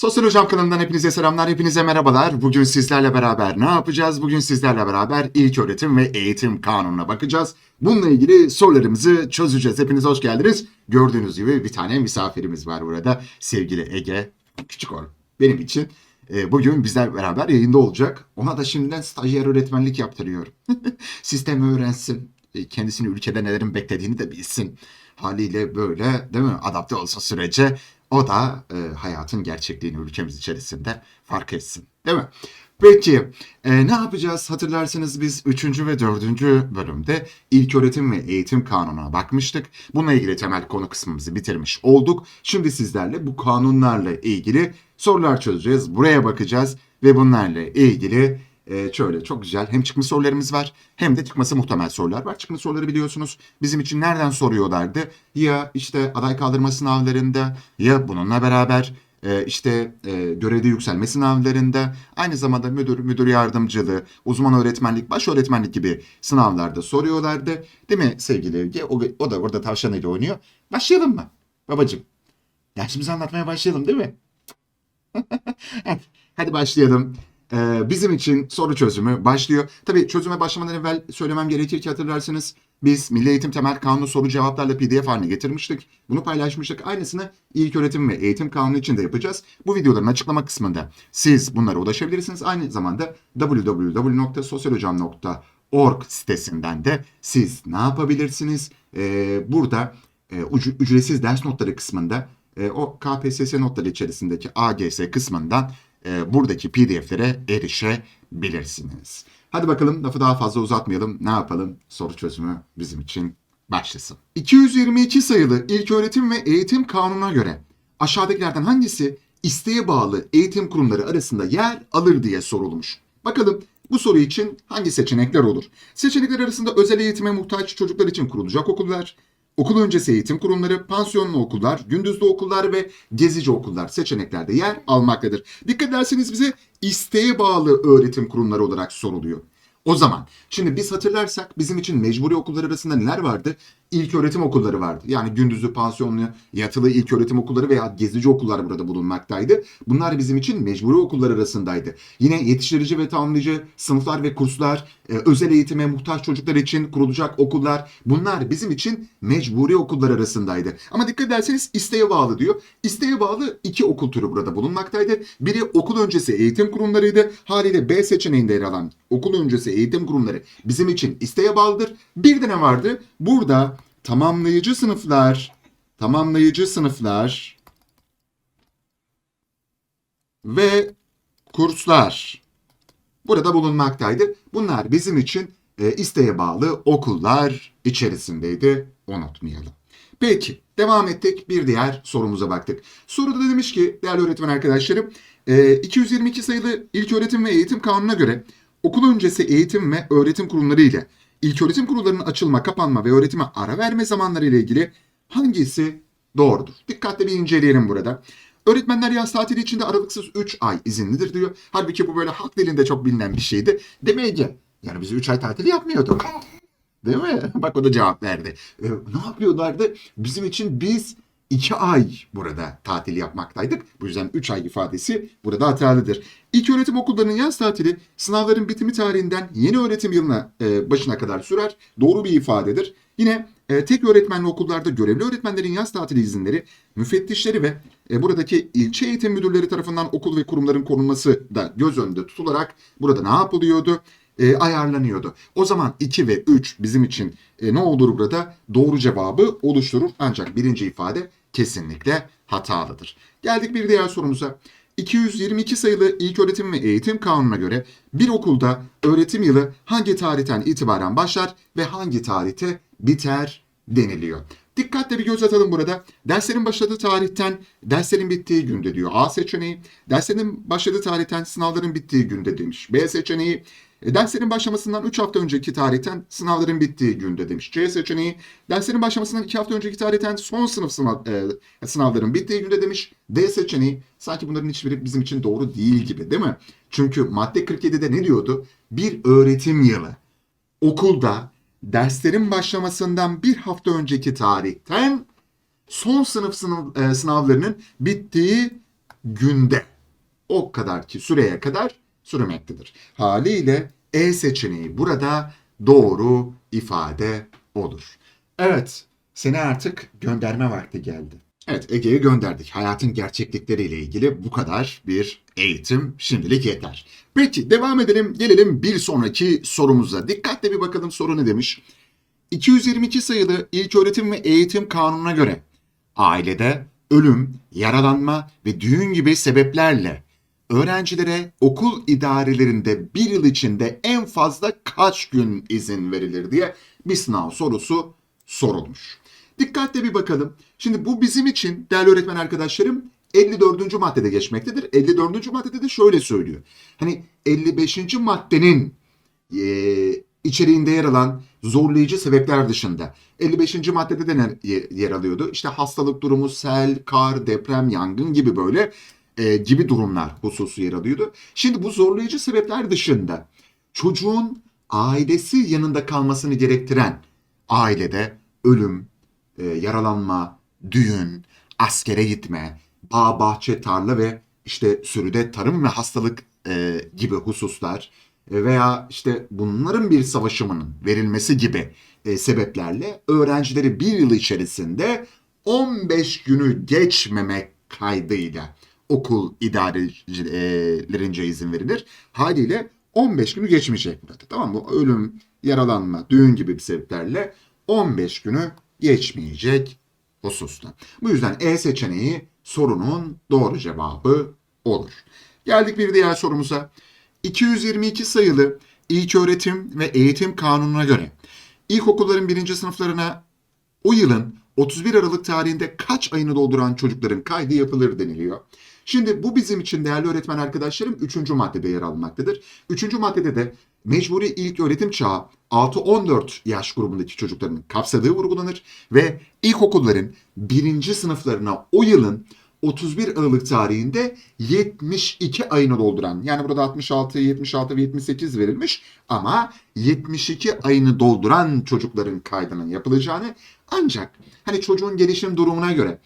Sosyal Hocam kanalından hepinize selamlar, hepinize merhabalar. Bugün sizlerle beraber ne yapacağız? Bugün sizlerle beraber ilk öğretim ve eğitim kanununa bakacağız. Bununla ilgili sorularımızı çözeceğiz. Hepiniz hoş geldiniz. Gördüğünüz gibi bir tane misafirimiz var burada. Sevgili Ege, küçük oğlum benim için. e, Bugün bizler beraber yayında olacak. Ona da şimdiden stajyer öğretmenlik yaptırıyorum. Sistemi öğrensin. e, Kendisini ülkede nelerin beklediğini de bilsin. Haliyle böyle değil mi adapte olsa sürece o da e, hayatın gerçekliğini ülkemiz içerisinde fark etsin. Değil mi? Peki e, ne yapacağız? Hatırlarsanız biz 3. ve 4. bölümde ilk öğretim ve eğitim kanununa bakmıştık. Bununla ilgili temel konu kısmımızı bitirmiş olduk. Şimdi sizlerle bu kanunlarla ilgili sorular çözeceğiz. Buraya bakacağız ve bunlarla ilgili e, şöyle çok güzel hem çıkmış sorularımız var hem de çıkması muhtemel sorular var. Çıkmış soruları biliyorsunuz bizim için nereden soruyorlardı? Ya işte aday kaldırma sınavlarında ya bununla beraber e, işte e, görevde yükselme sınavlarında aynı zamanda müdür, müdür yardımcılığı, uzman öğretmenlik, baş öğretmenlik gibi sınavlarda soruyorlardı. Değil mi sevgili Evge? O, o da orada tavşanıyla oynuyor. Başlayalım mı babacığım? Dersimizi anlatmaya başlayalım değil mi? hadi başlayalım. Ee, bizim için soru çözümü başlıyor. Tabii çözüme başlamadan evvel söylemem gerekir ki hatırlarsınız biz Milli Eğitim Temel Kanunu soru cevaplarla PDF haline getirmiştik. Bunu paylaşmıştık. Aynısını ilk öğretim ve eğitim kanunu için de yapacağız. Bu videoların açıklama kısmında siz bunlara ulaşabilirsiniz. Aynı zamanda www.sosyalhocam.org sitesinden de siz ne yapabilirsiniz? Ee, burada e, üc- ücretsiz ders notları kısmında e, o KPSS notları içerisindeki AGS kısmından e, buradaki PDF'lere erişebilirsiniz. Hadi bakalım lafı daha fazla uzatmayalım. Ne yapalım? Soru çözümü bizim için başlasın. 222 sayılı İlköğretim ve Eğitim Kanunu'na göre aşağıdakilerden hangisi isteğe bağlı eğitim kurumları arasında yer alır diye sorulmuş. Bakalım bu soru için hangi seçenekler olur? Seçenekler arasında özel eğitime muhtaç çocuklar için kurulacak okullar, okul öncesi eğitim kurumları, pansiyonlu okullar, gündüzlü okullar ve gezici okullar seçeneklerde yer almaktadır. Dikkat ederseniz bize isteğe bağlı öğretim kurumları olarak soruluyor. O zaman şimdi biz hatırlarsak bizim için mecburi okullar arasında neler vardı? İlk öğretim okulları vardı. Yani gündüzlü, pansiyonlu, yatılı ilk öğretim okulları veya gezici okullar burada bulunmaktaydı. Bunlar bizim için mecburi okullar arasındaydı. Yine yetiştirici ve tamamlayıcı sınıflar ve kurslar, e, özel eğitime muhtaç çocuklar için kurulacak okullar bunlar bizim için mecburi okullar arasındaydı. Ama dikkat ederseniz isteğe bağlı diyor. İsteğe bağlı iki okul türü burada bulunmaktaydı. Biri okul öncesi eğitim kurumlarıydı. Haliyle B seçeneğinde yer alan okul öncesi eğitim kurumları bizim için isteğe bağlıdır. Bir de ne vardı? Burada tamamlayıcı sınıflar, tamamlayıcı sınıflar ve kurslar burada bulunmaktaydı. Bunlar bizim için e, isteğe bağlı okullar içerisindeydi. Unutmayalım. Peki devam ettik. Bir diğer sorumuza baktık. Soruda da demiş ki değerli öğretmen arkadaşlarım e, 222 sayılı İlköğretim ve Eğitim Kanunu'na göre okul öncesi eğitim ve öğretim kurumları ile ilköğretim kurullarının açılma, kapanma ve öğretime ara verme zamanları ile ilgili hangisi doğrudur? Dikkatle bir inceleyelim burada. Öğretmenler yaz tatili içinde aralıksız 3 ay izinlidir diyor. Halbuki bu böyle halk dilinde çok bilinen bir şeydi. Demek ki yani biz 3 ay tatili yapmıyorduk. Değil mi? Bak o da cevap verdi. Ee, ne yapıyorlardı? Bizim için biz 2 ay burada tatil yapmaktaydık. Bu yüzden 3 ay ifadesi burada hatalıdır. İlk öğretim okullarının yaz tatili sınavların bitimi tarihinden yeni öğretim yılına e, başına kadar sürer. Doğru bir ifadedir. Yine e, tek öğretmenli okullarda görevli öğretmenlerin yaz tatili izinleri müfettişleri ve e, buradaki ilçe eğitim müdürleri tarafından okul ve kurumların korunması da göz önünde tutularak burada ne yapılıyordu? E, ayarlanıyordu. O zaman 2 ve 3 bizim için e, ne olur burada? Doğru cevabı oluşturur. Ancak birinci ifade kesinlikle hatalıdır. Geldik bir diğer sorumuza. 222 sayılı İlköğretim ve Eğitim Kanunu'na göre bir okulda öğretim yılı hangi tarihten itibaren başlar ve hangi tarihte biter deniliyor. Dikkatle bir göz atalım burada. Derslerin başladığı tarihten derslerin bittiği günde diyor A seçeneği. Derslerin başladığı tarihten sınavların bittiği günde demiş B seçeneği. E, Derslerin başlamasından 3 hafta önceki tarihten sınavların bittiği günde demiş. C seçeneği derslerin başlamasından 2 hafta önceki tarihten son sınıf sınav, e, sınavların bittiği günde demiş. D seçeneği sanki bunların hiçbiri bizim için doğru değil gibi değil mi? Çünkü madde 47'de ne diyordu? Bir öğretim yılı okulda derslerin başlamasından bir hafta önceki tarihten son sınıf sınav, e, sınavlarının bittiği günde o kadar ki süreye kadar sürmektedir. Haliyle E seçeneği burada doğru ifade olur. Evet, seni artık gönderme vakti geldi. Evet, Ege'ye gönderdik. Hayatın gerçeklikleriyle ilgili bu kadar bir eğitim şimdilik yeter. Peki devam edelim. Gelelim bir sonraki sorumuza. Dikkatle bir bakalım soru ne demiş. 222 sayılı İlköğretim ve Eğitim Kanunu'na göre ailede ölüm, yaralanma ve düğün gibi sebeplerle öğrencilere okul idarelerinde bir yıl içinde en fazla kaç gün izin verilir diye bir sınav sorusu sorulmuş. Dikkatle bir bakalım. Şimdi bu bizim için değerli öğretmen arkadaşlarım 54. maddede geçmektedir. 54. maddede de şöyle söylüyor. Hani 55. maddenin e, içeriğinde yer alan zorlayıcı sebepler dışında 55. maddede de yer alıyordu? İşte hastalık durumu, sel, kar, deprem, yangın gibi böyle e, gibi durumlar hususu yer alıyordu. Şimdi bu zorlayıcı sebepler dışında çocuğun ailesi yanında kalmasını gerektiren ailede ölüm, e, yaralanma, düğün, askere gitme, bağ, bahçe, tarla ve işte sürüde tarım ve hastalık e, gibi hususlar e, veya işte bunların bir savaşımının verilmesi gibi e, sebeplerle öğrencileri bir yıl içerisinde 15 günü geçmemek kaydıyla okul idarecilerince izin verilir. Haliyle 15 günü geçmeyecek burada. Tamam mı? Ölüm, yaralanma, düğün gibi bir sebeplerle 15 günü geçmeyecek hususta. Bu yüzden E seçeneği sorunun doğru cevabı olur. Geldik bir diğer sorumuza. 222 sayılı İlköğretim ve Eğitim Kanunu'na göre ilkokulların birinci sınıflarına o yılın 31 Aralık tarihinde kaç ayını dolduran çocukların kaydı yapılır deniliyor. Şimdi bu bizim için değerli öğretmen arkadaşlarım 3. maddede yer almaktadır. 3. maddede de mecburi ilk öğretim çağı 6-14 yaş grubundaki çocukların kapsadığı vurgulanır ve ilkokulların birinci sınıflarına o yılın 31 Aralık tarihinde 72 ayını dolduran yani burada 66, 76 ve 78 verilmiş ama 72 ayını dolduran çocukların kaydının yapılacağını ancak hani çocuğun gelişim durumuna göre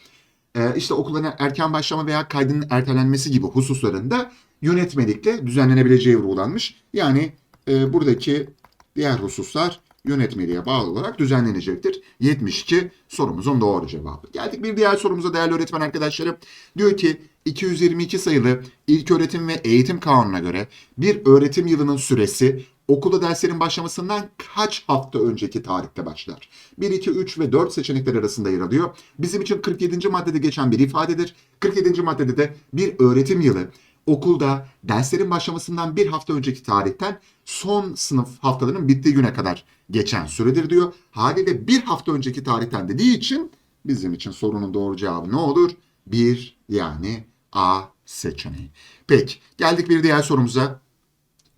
işte okullarına erken başlama veya kaydının ertelenmesi gibi hususlarında yönetmelikle düzenlenebileceği vurgulanmış. Yani e, buradaki diğer hususlar yönetmeliğe bağlı olarak düzenlenecektir. 72 sorumuzun doğru cevabı. Geldik bir diğer sorumuza değerli öğretmen arkadaşlarım. Diyor ki 222 sayılı İlköğretim ve Eğitim Kanunu'na göre bir öğretim yılının süresi okulda derslerin başlamasından kaç hafta önceki tarihte başlar? 1, 2, 3 ve 4 seçenekler arasında yer alıyor. Bizim için 47. maddede geçen bir ifadedir. 47. maddede de bir öğretim yılı okulda derslerin başlamasından bir hafta önceki tarihten son sınıf haftalarının bittiği güne kadar geçen süredir diyor. Haliyle bir hafta önceki tarihten dediği için bizim için sorunun doğru cevabı ne olur? 1 yani A seçeneği. Peki geldik bir diğer sorumuza.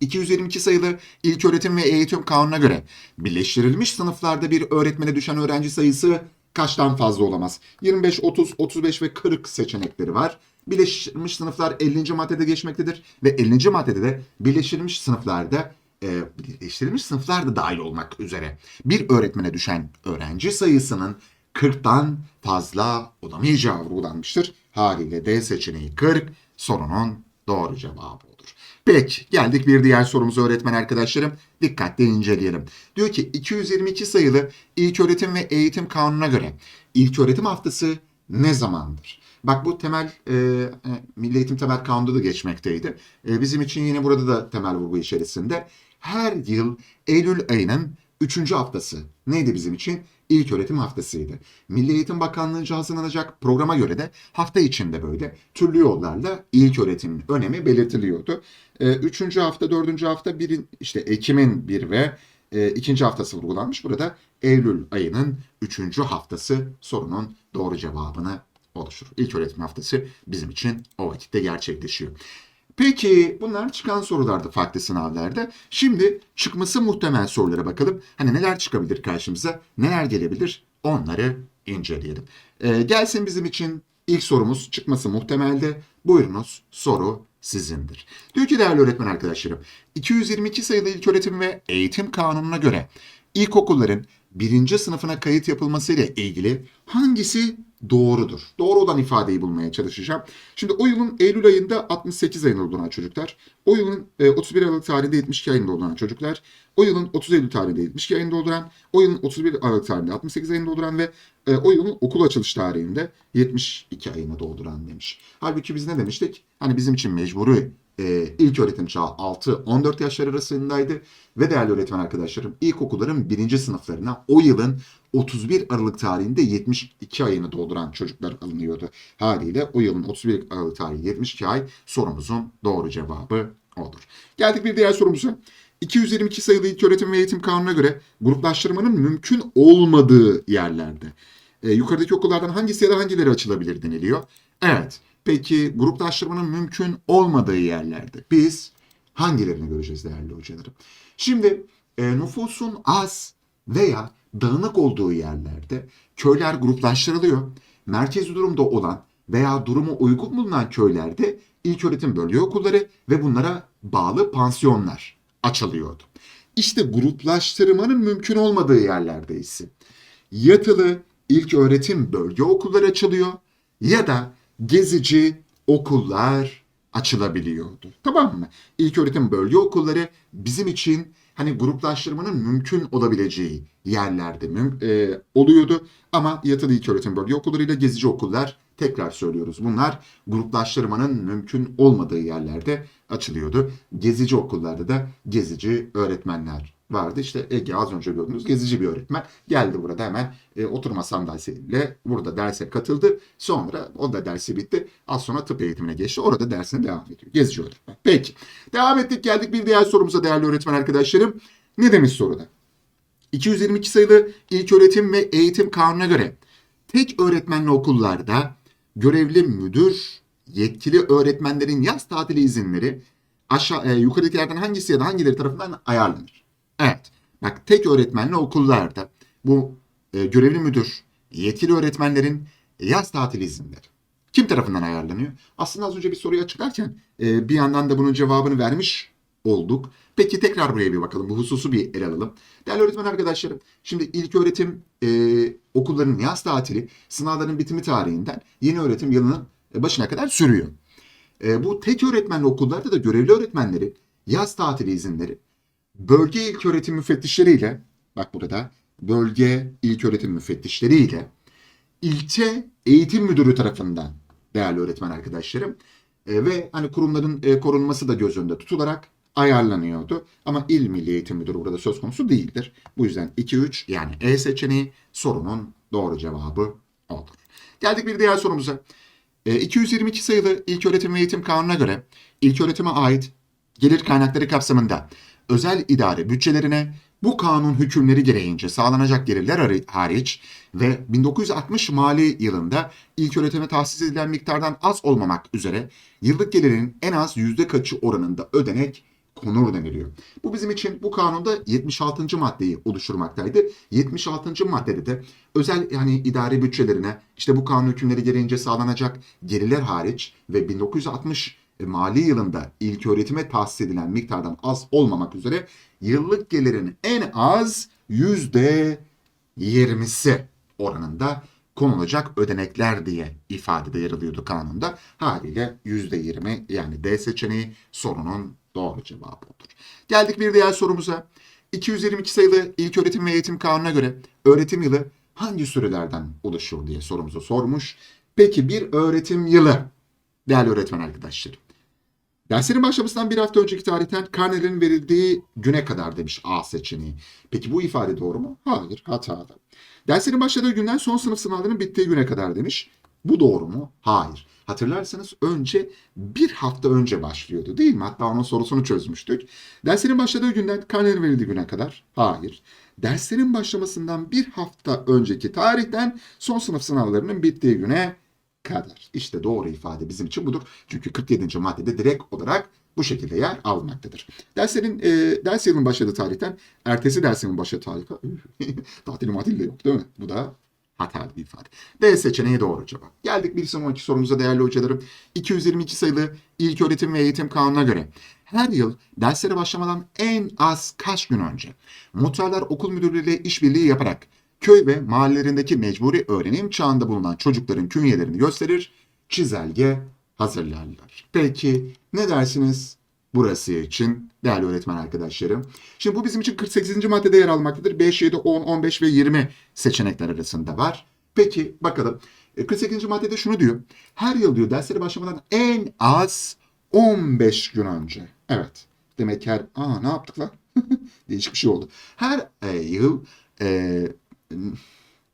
222 sayılı İlköğretim ve Eğitim Kanunu'na göre birleştirilmiş sınıflarda bir öğretmene düşen öğrenci sayısı kaçtan fazla olamaz? 25, 30, 35 ve 40 seçenekleri var. Birleştirilmiş sınıflar 50. maddede geçmektedir ve 50. maddede de birleştirilmiş sınıflarda e, birleştirilmiş sınıflar da dahil olmak üzere bir öğretmene düşen öğrenci sayısının 40'tan fazla olamayacağı vurgulanmıştır. Haliyle D seçeneği 40 sorunun doğru cevabı. Peki geldik bir diğer sorumuza öğretmen arkadaşlarım. Dikkatle inceleyelim. Diyor ki 222 sayılı İlköğretim ve Eğitim Kanunu'na göre İlköğretim Haftası ne zamandır? Bak bu temel e, e, Milli Eğitim Temel Kanunu'da da geçmekteydi. E, bizim için yine burada da temel vurgu içerisinde. Her yıl Eylül ayının 3. haftası neydi bizim için? İlk öğretim haftasıydı. Milli Eğitim Bakanlığı'nca hazırlanacak programa göre de hafta içinde böyle türlü yollarla ilk öğretimin önemi belirtiliyordu. Ee, üçüncü hafta, dördüncü hafta, birin, işte Ekim'in bir ve e, ikinci haftası vurgulanmış. Burada Eylül ayının üçüncü haftası sorunun doğru cevabını oluşturur. İlk öğretim haftası bizim için o vakitte gerçekleşiyor. Peki bunlar çıkan sorulardı farklı sınavlarda. Şimdi çıkması muhtemel sorulara bakalım. Hani neler çıkabilir karşımıza, neler gelebilir onları inceleyelim. Ee, gelsin bizim için ilk sorumuz çıkması muhtemelde. Buyurunuz soru sizindir. Diyor ki değerli öğretmen arkadaşlarım 222 sayılı İlköğretim ve Eğitim Kanunu'na göre ilkokulların birinci sınıfına kayıt yapılması ile ilgili hangisi doğrudur. Doğru olan ifadeyi bulmaya çalışacağım. Şimdi o yılın Eylül ayında 68 ayında dolduran çocuklar, o yılın e, 31 Aralık tarihinde 72 ayında dolduran çocuklar, o yılın 30 Eylül tarihinde 72 ayında dolduran, o yılın 31 Aralık tarihinde 68 ayında dolduran ve e, o yılın okul açılış tarihinde 72 ayını dolduran demiş. Halbuki biz ne demiştik? Hani bizim için mecburi e, ilk öğretim çağı 6-14 yaşlar arasındaydı ve değerli öğretmen arkadaşlarım ilkokulların birinci sınıflarına o yılın 31 Aralık tarihinde 72 ayını dolduran çocuklar alınıyordu. Haliyle o yılın 31 Aralık tarihi 72 ay sorumuzun doğru cevabı odur. Geldik bir diğer sorumuza. 222 sayılı İlköğretim ve Eğitim Kanunu'na göre gruplaştırmanın mümkün olmadığı yerlerde e, yukarıdaki okullardan hangisi ya da hangileri açılabilir deniliyor. Evet. Peki gruplaştırmanın mümkün olmadığı yerlerde biz hangilerini göreceğiz değerli hocalarım? Şimdi e, nüfusun az veya dağınık olduğu yerlerde köyler gruplaştırılıyor. Merkezi durumda olan veya durumu uygun bulunan köylerde ilköğretim bölge okulları ve bunlara bağlı pansiyonlar açılıyordu. İşte gruplaştırmanın mümkün olmadığı yerlerde ise yatılı ilk öğretim bölge okulları açılıyor ya da gezici okullar açılabiliyordu. Tamam mı? İlk öğretim bölge okulları bizim için hani gruplaştırmanın mümkün olabileceği yerlerde müm- e, oluyordu. Ama yatılı ilk öğretim bölge okullarıyla gezici okullar tekrar söylüyoruz. Bunlar gruplaştırmanın mümkün olmadığı yerlerde açılıyordu. Gezici okullarda da gezici öğretmenler vardı. İşte Ege az önce gördüğünüz gezici bir öğretmen geldi burada hemen e, oturma sandalyesiyle burada derse katıldı. Sonra o da dersi bitti. Az sonra tıp eğitimine geçti. Orada dersine devam ediyor. Gezici öğretmen. Peki. Devam ettik geldik bir diğer sorumuza değerli öğretmen arkadaşlarım. Ne demiş soruda? 222 sayılı İlköğretim ve Eğitim Kanunu'na göre tek öğretmenli okullarda görevli müdür, yetkili öğretmenlerin yaz tatili izinleri aşağı e, yukarıdakilerden hangisi ya da hangileri tarafından ayarlanır? Evet. Bak tek öğretmenli okullarda bu e, görevli müdür, yetkili öğretmenlerin yaz tatili izinleri kim tarafından ayarlanıyor? Aslında az önce bir soruyu açıklarken e, bir yandan da bunun cevabını vermiş olduk. Peki tekrar buraya bir bakalım. Bu hususu bir ele alalım. Değerli öğretmen arkadaşlarım, şimdi ilk öğretim e, okullarının yaz tatili sınavların bitimi tarihinden yeni öğretim yılının başına kadar sürüyor. E, bu tek öğretmenli okullarda da görevli öğretmenleri yaz tatili izinleri bölge ilk öğretim müfettişleriyle bak burada bölge ilk öğretim müfettişleriyle ilçe eğitim müdürü tarafından değerli öğretmen arkadaşlarım e, ve hani kurumların e, korunması da göz önünde tutularak ayarlanıyordu. Ama İl Milli Eğitim Müdürü burada söz konusu değildir. Bu yüzden 2-3 yani E seçeneği sorunun doğru cevabı olur. Geldik bir diğer sorumuza. E, 222 sayılı İlköğretim ve Eğitim Kanunu'na göre ilköğretime ait gelir kaynakları kapsamında özel idare bütçelerine bu kanun hükümleri gereğince sağlanacak gelirler hari- hariç ve 1960 mali yılında ilköğretime tahsis edilen miktardan az olmamak üzere yıllık gelirin en az yüzde kaçı oranında ödenek konur deniliyor. Bu bizim için bu kanunda 76. maddeyi oluşturmaktaydı. 76. maddede de özel yani idari bütçelerine işte bu kanun hükümleri gereğince sağlanacak gelirler hariç ve 1960 mali yılında ilk öğretime tahsis edilen miktardan az olmamak üzere yıllık gelirin en az yüzde yirmisi oranında konulacak ödenekler diye ifadede yer alıyordu kanunda. Haliyle yüzde yirmi yani D seçeneği sorunun doğru cevabı olur. Geldik bir diğer sorumuza. 222 sayılı İlköğretim ve Eğitim Kanunu'na göre öğretim yılı hangi sürelerden oluşur diye sorumuzu sormuş. Peki bir öğretim yılı değerli öğretmen arkadaşlarım. Derslerin başlamasından bir hafta önceki tarihten karnelerin verildiği güne kadar demiş A seçeneği. Peki bu ifade doğru mu? Hayır, hatalı. Derslerin başladığı günden son sınıf sınavlarının bittiği güne kadar demiş. Bu doğru mu? Hayır. Hatırlarsanız önce bir hafta önce başlıyordu değil mi? Hatta onun sorusunu çözmüştük. Derslerin başladığı günden karnelerin verildiği güne kadar? Hayır. Derslerin başlamasından bir hafta önceki tarihten son sınıf sınavlarının bittiği güne kadar. İşte doğru ifade bizim için budur. Çünkü 47. maddede direkt olarak bu şekilde yer almaktadır. Derslerin e, ders yılının başladığı tarihten ertesi dersimin başladığı tarih. Tatil matil de yok değil mi? Bu da hatalı bir ifade. D seçeneği doğru cevap. Geldik bir sonraki sorumuza değerli hocalarım. 222 sayılı İlköğretim ve Eğitim Kanunu'na göre her yıl derslere başlamadan en az kaç gün önce muhtarlar okul müdürleriyle işbirliği yaparak köy ve mahallelerindeki mecburi öğrenim çağında bulunan çocukların künyelerini gösterir, çizelge hazırlarlar. Peki ne dersiniz burası için değerli öğretmen arkadaşlarım? Şimdi bu bizim için 48. maddede yer almaktadır. 5, 7, 10, 15 ve 20 seçenekler arasında var. Peki bakalım. E, 48. maddede şunu diyor. Her yıl diyor derslere başlamadan en az 15 gün önce. Evet. Demek her... Aa ne yaptık lan? Değişik bir şey oldu. Her e, yıl e,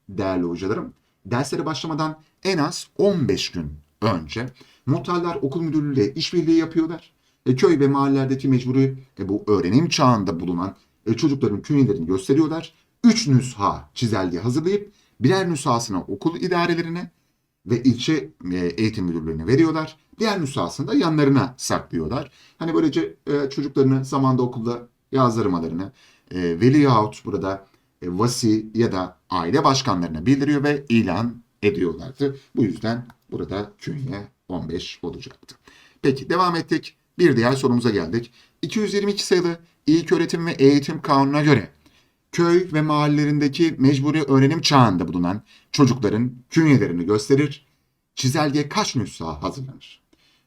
değerli hocalarım derslere başlamadan en az 15 gün önce muhtarlar okul müdürlüğüyle işbirliği yapıyorlar. E, köy ve mahallelerdeki mecburi e, bu öğrenim çağında bulunan e, çocukların künyelerini gösteriyorlar. Üç nüsha çizelge hazırlayıp birer nüshasını okul idarelerine ve ilçe e, eğitim müdürlüğüne veriyorlar. Diğer nüshasını da yanlarına saklıyorlar. Hani böylece e, çocuklarını zamanda okulda yazdırmalarını e, veli yahut burada vasi ya da aile başkanlarına bildiriyor ve ilan ediyorlardı. Bu yüzden burada künye 15 olacaktı. Peki devam ettik. Bir diğer sorumuza geldik. 222 sayılı İlköğretim ve Eğitim Kanunu'na göre köy ve mahallelerindeki mecburi öğrenim çağında bulunan çocukların künyelerini gösterir. Çizelge kaç nüsha hazırlanır?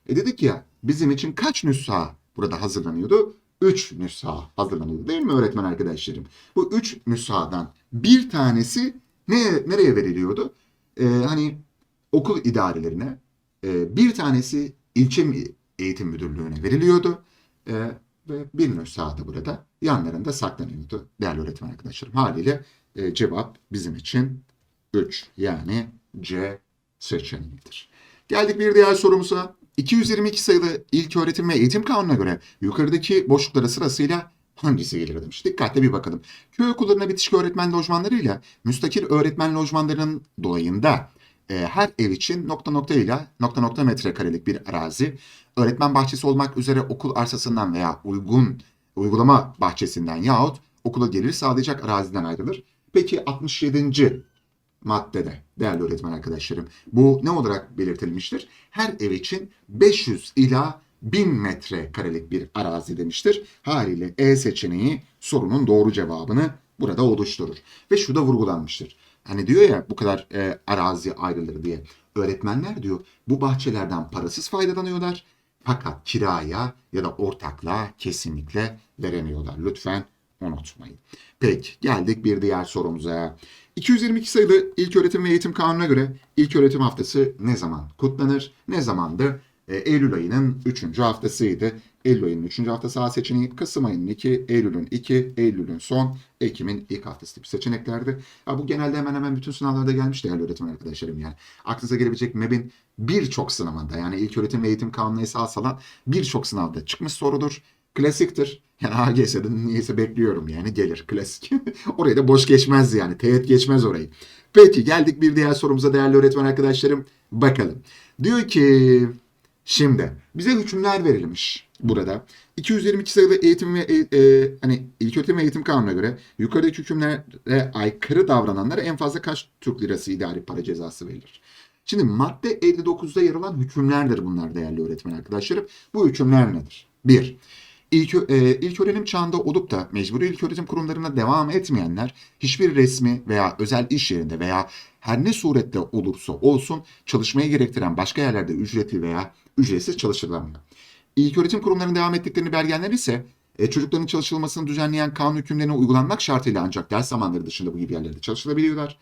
E dedik ya bizim için kaç nüsha burada hazırlanıyordu? 3 nüsha hazırlanıyordu değil mi öğretmen arkadaşlarım? Bu 3 nüshadan bir tanesi ne, nereye veriliyordu? Ee, hani okul idarelerine, e, bir tanesi ilçe eğitim müdürlüğüne veriliyordu. E, ve bir nüsha da burada yanlarında saklanıyordu değerli öğretmen arkadaşlarım. Haliyle e, cevap bizim için 3 yani C seçeneğidir. Geldik bir diğer sorumuza. 222 sayılı İlköğretim ve Eğitim Kanunu'na göre yukarıdaki boşluklara sırasıyla hangisi gelir demiş. Dikkatle bir bakalım. Köy okullarına bitişik öğretmen lojmanlarıyla müstakil öğretmen lojmanlarının dolayında e, her ev için nokta nokta ile nokta nokta metrekarelik bir arazi, öğretmen bahçesi olmak üzere okul arsasından veya uygun uygulama bahçesinden yahut okula gelir sağlayacak araziden ayrılır. Peki 67. maddede değerli öğretmen arkadaşlarım bu ne olarak belirtilmiştir? Her ev için 500 ila 1000 metrekarelik bir arazi demiştir. Haliyle E seçeneği sorunun doğru cevabını burada oluşturur. Ve şu da vurgulanmıştır. Hani diyor ya bu kadar e, arazi ayrılır diye. Öğretmenler diyor bu bahçelerden parasız faydalanıyorlar. Fakat kiraya ya da ortaklığa kesinlikle veremiyorlar. Lütfen unutmayın. Peki geldik bir diğer sorumuza. 222 sayılı İlköğretim ve Eğitim Kanunu'na göre ilköğretim haftası ne zaman kutlanır? Ne zamandı? E, Eylül ayının 3. haftasıydı. Eylül ayının 3. haftası A seçeneği, Kasım ayının 2, Eylül'ün 2, Eylül'ün son, Ekim'in ilk haftası gibi seçeneklerdi. Ya bu genelde hemen hemen bütün sınavlarda gelmiş değerli öğretmen arkadaşlarım yani. Aklınıza gelebilecek MEB'in birçok sınavında yani ilköğretim ve eğitim kanunu esas alan birçok sınavda çıkmış sorudur. Klasiktir. Yani AGS'de niyeyse bekliyorum yani gelir klasik. Orayı da boş geçmez yani. Teğet geçmez orayı. Peki geldik bir diğer sorumuza değerli öğretmen arkadaşlarım. Bakalım. Diyor ki şimdi bize hükümler verilmiş burada. 222 sayılı eğitim ve e, e, hani ilköğretim ve eğitim kanununa göre yukarıdaki hükümlere aykırı davrananlara en fazla kaç Türk lirası idari para cezası verilir? Şimdi madde 59'da yer alan hükümlerdir bunlar değerli öğretmen arkadaşlarım. Bu hükümler nedir? 1. İlk, e, ilk öğrenim çağında olup da mecburi ilköğretim kurumlarına devam etmeyenler hiçbir resmi veya özel iş yerinde veya her ne surette olursa olsun çalışmayı gerektiren başka yerlerde ücretli veya ücretsiz çalıştırılamıyor. İlköğretim kurumlarının devam ettiklerini belgelenler ise e, çocukların çalışılmasını düzenleyen kanun hükümlerine uygulanmak şartıyla ancak ders zamanları dışında bu gibi yerlerde çalışılabiliyorlar.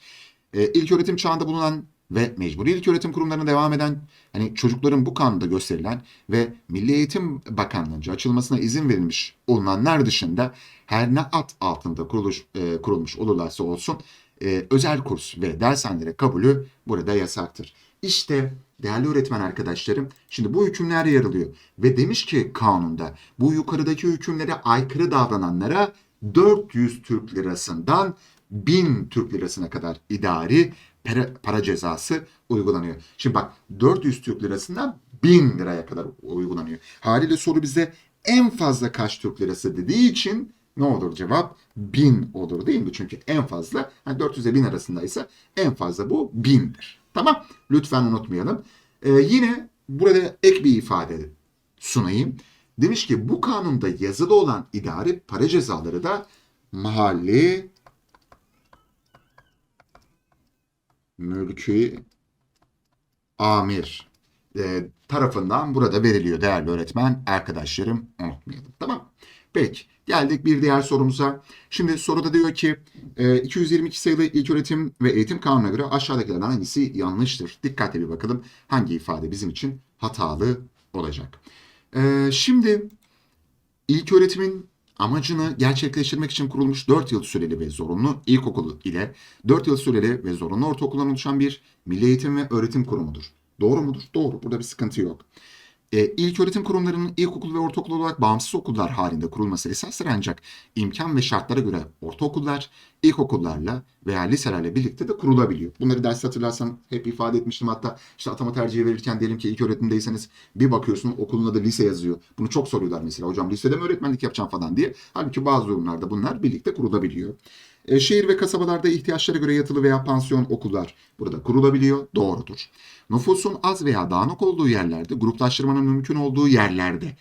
E, ilk öğretim çağında bulunan ve mecburi ilköğretim kurumlarına devam eden hani çocukların bu kanunda gösterilen ve Milli Eğitim Bakanlığı'nca açılmasına izin verilmiş olunanlar dışında her ne ad altında kuruluş, e, kurulmuş olurlarsa olsun e, özel kurs ve dershanelere kabulü burada yasaktır. İşte değerli öğretmen arkadaşlarım şimdi bu hükümler yer alıyor ve demiş ki kanunda bu yukarıdaki hükümlere aykırı davrananlara 400 Türk lirasından 1000 Türk lirasına kadar idari para, para cezası uygulanıyor. Şimdi bak 400 Türk lirasından 1000 liraya kadar uygulanıyor. Haliyle soru bize en fazla kaç Türk lirası dediği için ne olur cevap? 1000 olur değil mi? Çünkü en fazla hani 400 ile 1000 arasındaysa en fazla bu 1000'dir. Tamam? Lütfen unutmayalım. Ee, yine burada ek bir ifade sunayım. Demiş ki bu kanunda yazılı olan idari para cezaları da mahalli mülki amir e, tarafından burada veriliyor değerli öğretmen arkadaşlarım unutmayalım. Tamam. Peki geldik bir diğer sorumuza. Şimdi soruda diyor ki e, 222 sayılı İlköğretim ve Eğitim Kanunu'na göre aşağıdakilerden hangisi yanlıştır? Dikkatli bir bakalım hangi ifade bizim için hatalı olacak. E, şimdi İlk öğretimin amacını gerçekleştirmek için kurulmuş 4 yıl süreli ve zorunlu ilkokulu ile 4 yıl süreli ve zorunlu ortaokuldan oluşan bir milli eğitim ve öğretim kurumudur. Doğru mudur? Doğru. Burada bir sıkıntı yok. E, ilk öğretim kurumlarının ilkokul ve ortaokul olarak bağımsız okullar halinde kurulması esastır ancak imkan ve şartlara göre ortaokullar ilkokullarla veya liselerle birlikte de kurulabiliyor. Bunları ders hatırlarsan hep ifade etmiştim hatta işte atama tercihi verirken diyelim ki ilk öğretimdeyseniz bir bakıyorsun okulun adı lise yazıyor. Bunu çok soruyorlar mesela hocam lisede mi öğretmenlik yapacağım falan diye. Halbuki bazı durumlarda bunlar birlikte kurulabiliyor. E, şehir ve kasabalarda ihtiyaçlara göre yatılı veya pansiyon okullar burada kurulabiliyor. Doğrudur. Nüfusun az veya dağınık olduğu yerlerde, gruplaştırmanın mümkün olduğu yerlerde,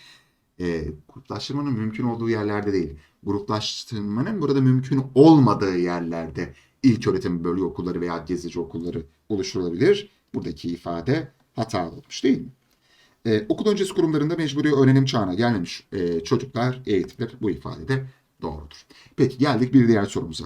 e, gruplaştırmanın mümkün olduğu yerlerde değil, gruplaştırmanın burada mümkün olmadığı yerlerde ilk öğretim bölge okulları veya gezici okulları oluşturulabilir. Buradaki ifade hatalı olmuş değil mi? Ee, okul öncesi kurumlarında mecburi öğrenim çağına gelmemiş e, çocuklar eğitilir. Bu ifade de doğrudur. Peki geldik bir diğer sorumuza.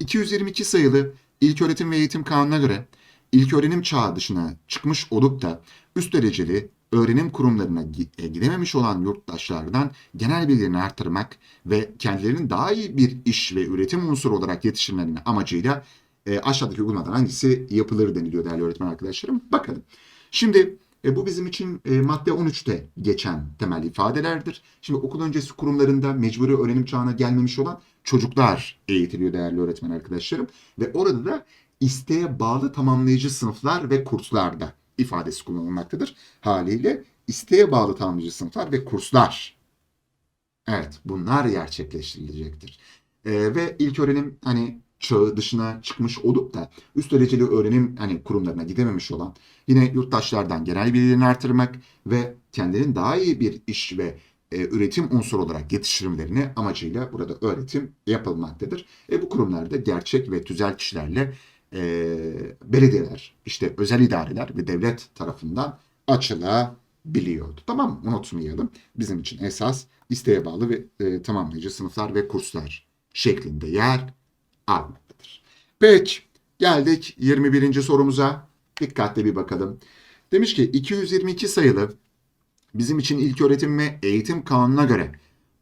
222 sayılı İlköğretim ve Eğitim Kanunu'na göre ilk öğrenim çağı dışına çıkmış olup da üst dereceli öğrenim kurumlarına e, gidememiş olan yurttaşlardan genel bilgilerini artırmak ve kendilerinin daha iyi bir iş ve üretim unsuru olarak yetiştirmelerinin amacıyla e, aşağıdaki uygulamadan hangisi yapılır deniliyor değerli öğretmen arkadaşlarım. Bakalım. Şimdi e, bu bizim için e, madde 13'te geçen temel ifadelerdir. Şimdi okul öncesi kurumlarında mecburi öğrenim çağına gelmemiş olan çocuklar eğitiliyor değerli öğretmen arkadaşlarım. Ve orada da isteğe bağlı tamamlayıcı sınıflar ve kurslarda ifadesi kullanılmaktadır. Haliyle isteğe bağlı tamamlayıcı sınıflar ve kurslar. Evet bunlar gerçekleştirilecektir. Ee, ve ilk öğrenim hani çağı dışına çıkmış olup da üst dereceli öğrenim hani kurumlarına gidememiş olan yine yurttaşlardan genel bilgilerini artırmak ve kendilerinin daha iyi bir iş ve e, üretim unsuru olarak yetiştirmelerini amacıyla burada öğretim yapılmaktadır. E, bu kurumlarda gerçek ve tüzel kişilerle e, belediyeler, işte özel idareler ve devlet tarafından açılabiliyordu. Tamam mı? Unutmayalım. Bizim için esas isteğe bağlı ve e, tamamlayıcı sınıflar ve kurslar şeklinde yer almaktadır. Peki geldik 21. sorumuza. Dikkatli bir bakalım. Demiş ki 222 sayılı bizim için ilk öğretim ve eğitim kanununa göre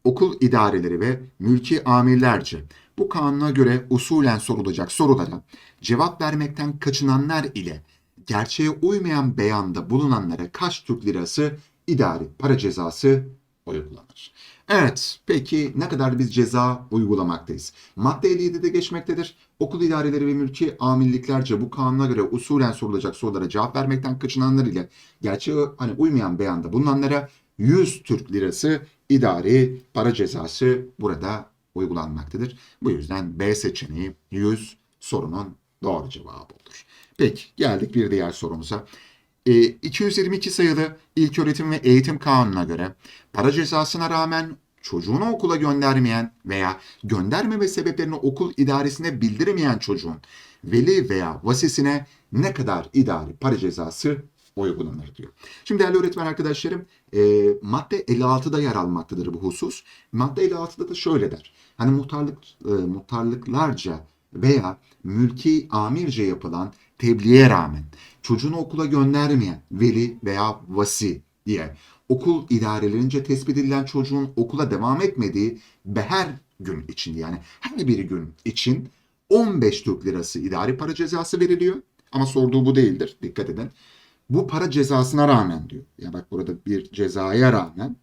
okul idareleri ve mülki amirlerce bu kanuna göre usulen sorulacak sorulara cevap vermekten kaçınanlar ile gerçeğe uymayan beyanda bulunanlara kaç Türk lirası idari para cezası uygulanır? Evet, peki ne kadar biz ceza uygulamaktayız? Madde 57'de geçmektedir. Okul idareleri ve mülki amirliklerce bu kanuna göre usulen sorulacak sorulara cevap vermekten kaçınanlar ile gerçeğe hani uymayan beyanda bulunanlara 100 Türk lirası idari para cezası burada uygulanmaktadır. Bu yüzden B seçeneği 100 sorunun doğru cevabı olur. Peki geldik bir diğer sorumuza. E, 222 sayılı İlköğretim ve Eğitim Kanunu'na göre para cezasına rağmen çocuğunu okula göndermeyen veya göndermeme sebeplerini okul idaresine bildirmeyen çocuğun veli veya vasisine ne kadar idari para cezası uygulanır diyor. Şimdi değerli öğretmen arkadaşlarım e, madde 56'da yer almaktadır bu husus. Madde 56'da da şöyle der. Hani muhtarlık, e, muhtarlıklarca veya mülki amirce yapılan tebliğe rağmen çocuğunu okula göndermeyen veli veya vasi diye okul idarelerince tespit edilen çocuğun okula devam etmediği her gün için yani her bir gün için 15 Türk lirası idari para cezası veriliyor. Ama sorduğu bu değildir. Dikkat edin. Bu para cezasına rağmen diyor. Yani bak burada bir cezaya rağmen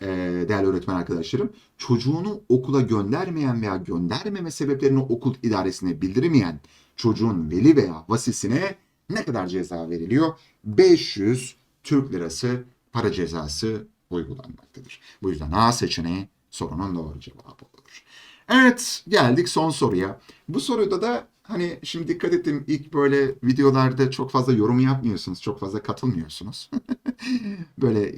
e, değerli öğretmen arkadaşlarım çocuğunu okula göndermeyen veya göndermeme sebeplerini okul idaresine bildirmeyen çocuğun veli veya vasisine ne kadar ceza veriliyor? 500 Türk lirası para cezası uygulanmaktadır. Bu yüzden A seçeneği sorunun doğru cevabı olur. Evet geldik son soruya. Bu soruda da hani şimdi dikkat ettim ilk böyle videolarda çok fazla yorum yapmıyorsunuz, çok fazla katılmıyorsunuz. böyle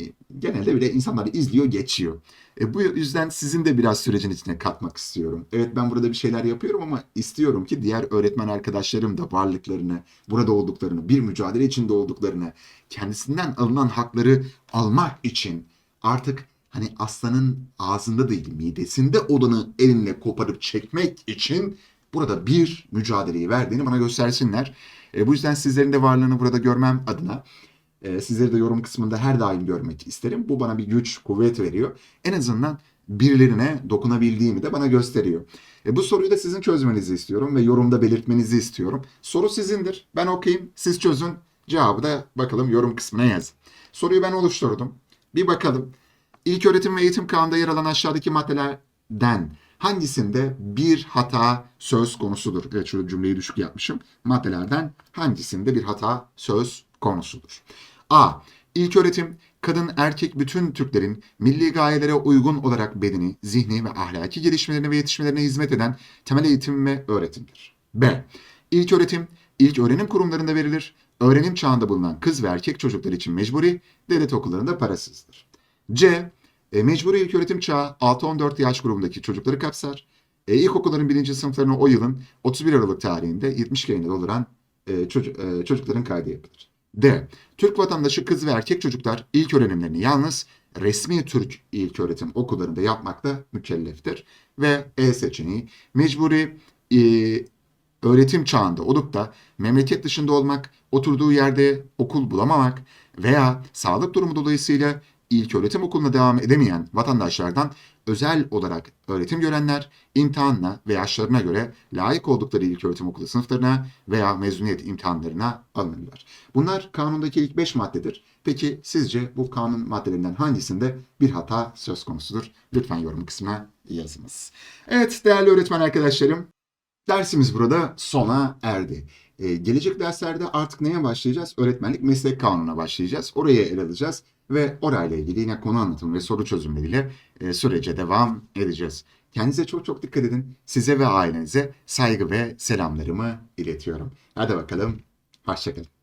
genelde bile insanlar izliyor geçiyor. E, bu yüzden sizin de biraz sürecin içine katmak istiyorum. Evet ben burada bir şeyler yapıyorum ama istiyorum ki diğer öğretmen arkadaşlarım da varlıklarını, burada olduklarını, bir mücadele içinde olduklarını, kendisinden alınan hakları almak için artık hani aslanın ağzında değil midesinde olanı elinle koparıp çekmek için burada bir mücadeleyi verdiğini bana göstersinler. E, bu yüzden sizlerin de varlığını burada görmem adına e, sizleri de yorum kısmında her daim görmek isterim. Bu bana bir güç, kuvvet veriyor. En azından birilerine dokunabildiğimi de bana gösteriyor. E, bu soruyu da sizin çözmenizi istiyorum ve yorumda belirtmenizi istiyorum. Soru sizindir. Ben okuyayım, siz çözün. Cevabı da bakalım yorum kısmına yazın. Soruyu ben oluşturdum. Bir bakalım. İlk öğretim ve eğitim kanunda yer alan aşağıdaki maddelerden hangisinde bir hata söz konusudur? Evet şöyle cümleyi düşük yapmışım. Maddelerden hangisinde bir hata söz konusudur? A. İlk öğretim kadın erkek bütün Türklerin milli gayelere uygun olarak bedeni, zihni ve ahlaki gelişmelerine ve yetişmelerine hizmet eden temel eğitim ve öğretimdir. B. İlk öğretim ilk öğrenim kurumlarında verilir. Öğrenim çağında bulunan kız ve erkek çocuklar için mecburi, devlet okullarında parasızdır. C. E, mecburi ilköğretim çağı 6-14 yaş grubundaki çocukları kapsar. E, ilkokulların birinci sınıflarına o yılın 31 Aralık tarihinde 70 yayına dolduran e, çocuk, e, çocukların kaydı yapılır. D. Türk vatandaşı kız ve erkek çocuklar ilk öğrenimlerini yalnız resmi Türk ilköğretim okullarında yapmakla mükelleftir. Ve E seçeneği mecburi e, öğretim çağında olup da memleket dışında olmak, oturduğu yerde okul bulamamak veya sağlık durumu dolayısıyla ilk öğretim okuluna devam edemeyen vatandaşlardan özel olarak öğretim görenler imtihanla ve yaşlarına göre layık oldukları ilk öğretim okulu sınıflarına veya mezuniyet imtihanlarına alınırlar. Bunlar kanundaki ilk 5 maddedir. Peki sizce bu kanun maddelerinden hangisinde bir hata söz konusudur? Lütfen yorum kısmına yazınız. Evet değerli öğretmen arkadaşlarım Dersimiz burada sona erdi. Ee, gelecek derslerde artık neye başlayacağız? Öğretmenlik meslek kanununa başlayacağız. Oraya ele alacağız ve orayla ilgili yine konu anlatımı ve soru çözümleriyle e, sürece devam edeceğiz. Kendinize çok çok dikkat edin. Size ve ailenize saygı ve selamlarımı iletiyorum. Hadi bakalım. Hoşçakalın.